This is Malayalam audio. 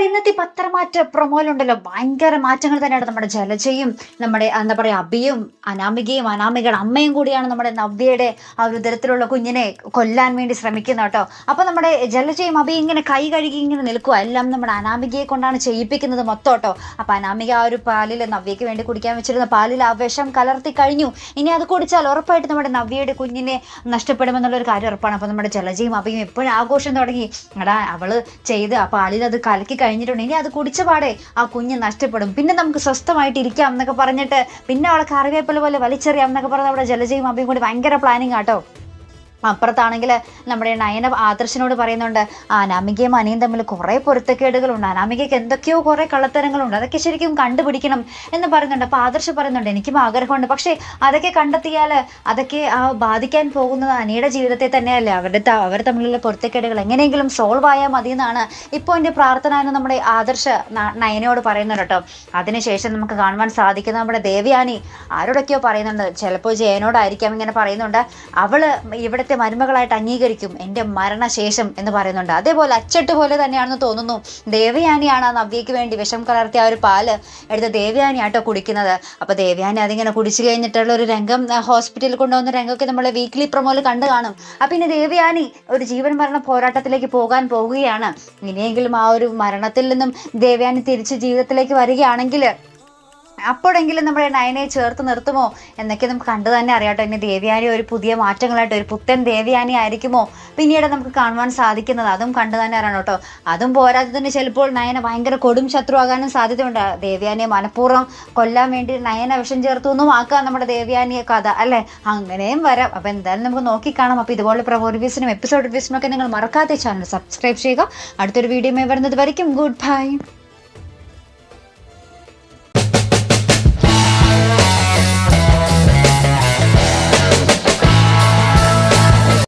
നമസ്കാരം ഇന്നത്തെ പത്രമാറ്റ പ്രൊമോയിലുണ്ടല്ലോ. ഭയങ്കര മാറ്റങ്ങൾ തന്നെയാണ് നമ്മുടെ ജലജയും നമ്മുടെ എന്താ പറയുക അബിയും അനാമികയും അനാമികയുടെ അമ്മയും കൂടിയാണ് നമ്മുടെ നവ്യയുടെ ആ ഒരു തരത്തിലുള്ള കുഞ്ഞിനെ കൊല്ലാൻ വേണ്ടി ശ്രമിക്കുന്നത് കേട്ടോ. അപ്പോൾ നമ്മുടെ ജലജയും അബിയും ഇങ്ങനെ കൈ കഴുകി ഇങ്ങനെ നിൽക്കുക എല്ലാം നമ്മുടെ അനാമികയെ കൊണ്ടാണ് ചെയ്യിപ്പിക്കുന്നത് മൊത്തം കേട്ടോ. അപ്പോൾ അനാമിക ആ ഒരു പാലിൽ നവ്യയ്ക്ക് വേണ്ടി കുടിക്കാൻ വെച്ചിരുന്ന പാലിൽ ആ വിഷം കലർത്തി കഴിഞ്ഞു. ഇനി അത് കുടിച്ചാൽ ഉറപ്പായിട്ട് നമ്മുടെ നവ്യയുടെ കുഞ്ഞിനെ നഷ്ടപ്പെടുമെന്നുള്ളൊരു കാര്യം ഉറപ്പാണ്. അപ്പോൾ നമ്മുടെ ജലജയും അബിയും എപ്പോഴും ആഘോഷം തുടങ്ങി. എടാ അവൾ ചെയ്ത് ആ പാലിൽ അത് കലക്കി കഴിഞ്ഞിട്ടുണ്ട്. ഇനി അത് കുടിച്ച പാടെ ആ കുഞ്ഞ് നഷ്ടപ്പെടും. പിന്നെ നമുക്ക് സ്വസ്ഥമായിട്ട് ഇരിക്കാം എന്നൊക്കെ പറഞ്ഞിട്ട് പിന്നെ അവളെ കറിവേപ്പില പോലെ വലിച്ചെറിയാം എന്നൊക്കെ പറഞ്ഞ് അവിടെ ജലജയും അബിയും കൂടി ഭയങ്കര പ്ലാനിങ് ആട്ടോ അപ്പുറത്താണെങ്കിൽ നമ്മുടെ നയന ആദർശനോട് പറയുന്നുണ്ട് അനാമികയും അനിയും തമ്മിൽ കുറേ പൊരുത്തക്കേടുകളുണ്ട്. അനാമികയ്ക്ക് എന്തൊക്കെയോ കുറേ കള്ളത്തരങ്ങളുണ്ട്. അതൊക്കെ ശരിക്കും കണ്ടുപിടിക്കണം എന്ന് പറയുന്നുണ്ട്. അപ്പോൾ ആദർശ് പറയുന്നുണ്ട് എനിക്കും ആഗ്രഹമുണ്ട്. പക്ഷേ അതൊക്കെ കണ്ടെത്തിയാൽ അതൊക്കെ ആ ബാധിക്കാൻ പോകുന്നത് അനിയുടെ ജീവിതത്തെ തന്നെയല്ലേ? അവരുടെ അവർ തമ്മിലുള്ള പൊരുത്തക്കേടുകൾ എങ്ങനെയെങ്കിലും സോൾവ് ആയാൽ മതി എന്നാണ് ഇപ്പോൾ എന്റെ പ്രാർത്ഥന എന്ന് നമ്മുടെ ആദർശ നയനയോട് പറയുന്നുണ്ട് കേട്ടോ. അതിനുശേഷം നമുക്ക് കാണുവാൻ സാധിക്കുന്ന നമ്മുടെ ദേവയാനി ആരോടൊക്കെയോ പറയുന്നുണ്ട്. ചിലപ്പോൾ ജയനോടായിരിക്കാം ഇങ്ങനെ പറയുന്നുണ്ട്. അവൾ ഇവിടുത്തെ മരുമകളായിട്ട് അംഗീകരിക്കും എന്റെ മരണശേഷം എന്ന് പറയുന്നുണ്ട്. അതേപോലെ അച്ചട്ട് പോലെ തന്നെയാണെന്ന് തോന്നുന്നു. ദേവയാനിയാണ് ആ നവ്യയ്ക്ക് വേണ്ടി വിഷം കലർത്തിയ ആ ഒരു പാൽ എടുത്ത് ദേവയാനി ആട്ടോ കുടിക്കുന്നത്. അപ്പോൾ ദേവയാനി അതിങ്ങനെ കുടിച്ചു കഴിഞ്ഞിട്ടുള്ള ഒരു രംഗം ഹോസ്പിറ്റലിൽ കൊണ്ടുവന്ന രംഗമൊക്കെ നമ്മൾ വീക്ക്ലി പ്രൊമോയിൽ കണ്ടു കാണും. അപ്പം ഇനി ദേവയാനി ഒരു ജീവൻ മരണ പോരാട്ടത്തിലേക്ക് പോകാൻ പോകുകയാണ് ഇനിയെങ്കിലും ആ ഒരു മരണത്തിൽ നിന്നും ദേവയാനി തിരിച്ച് ജീവിതത്തിലേക്ക് വരികയാണെങ്കിൽ അപ്പോഴെങ്കിലും നമ്മുടെ നയനെ ചേർത്ത് നിർത്തുമോ എന്നൊക്കെ നമുക്ക് കണ്ടു തന്നെ അറിയാട്ടോ. ഇനി ദേവ്യാനി ഒരു പുതിയ മാറ്റങ്ങളായിട്ട് ഒരു പുത്തൻ ദേവ്യാനി ആയിരിക്കുമോ? പിന്നീട് നമുക്ക് കാണുവാൻ സാധിക്കുന്നത് അതും കണ്ടു തന്നെ അറിയണം കേട്ടോ. അതും പോരാത്തതിന് ചിലപ്പോൾ നയന ഭയങ്കര കൊടും ശത്രുവാകാനും സാധ്യതയുണ്ട്. ദേവ്യാനിയെ മനഃപൂർവം കൊല്ലാൻ വേണ്ടി നയന വിഷം ചേർത്തു എന്നും ആക്കാം നമ്മുടെ ദേവ്യാനിയെ കഥ അല്ലേ? അങ്ങനെയും വരാം. അപ്പം എന്തായാലും നമുക്ക് നോക്കിക്കാണാം അപ്പോൾ ഇതുപോലെ റിവ്യൂസിനും എപ്പിസോഡ് റിവ്യൂസിനും ഒക്കെ നിങ്ങൾ മറക്കാതെ ചാനൽ സബ്സ്ക്രൈബ് ചെയ്യുക. അടുത്തൊരു വീഡിയോ വരുന്നത് വരയ്ക്കും. Good bye.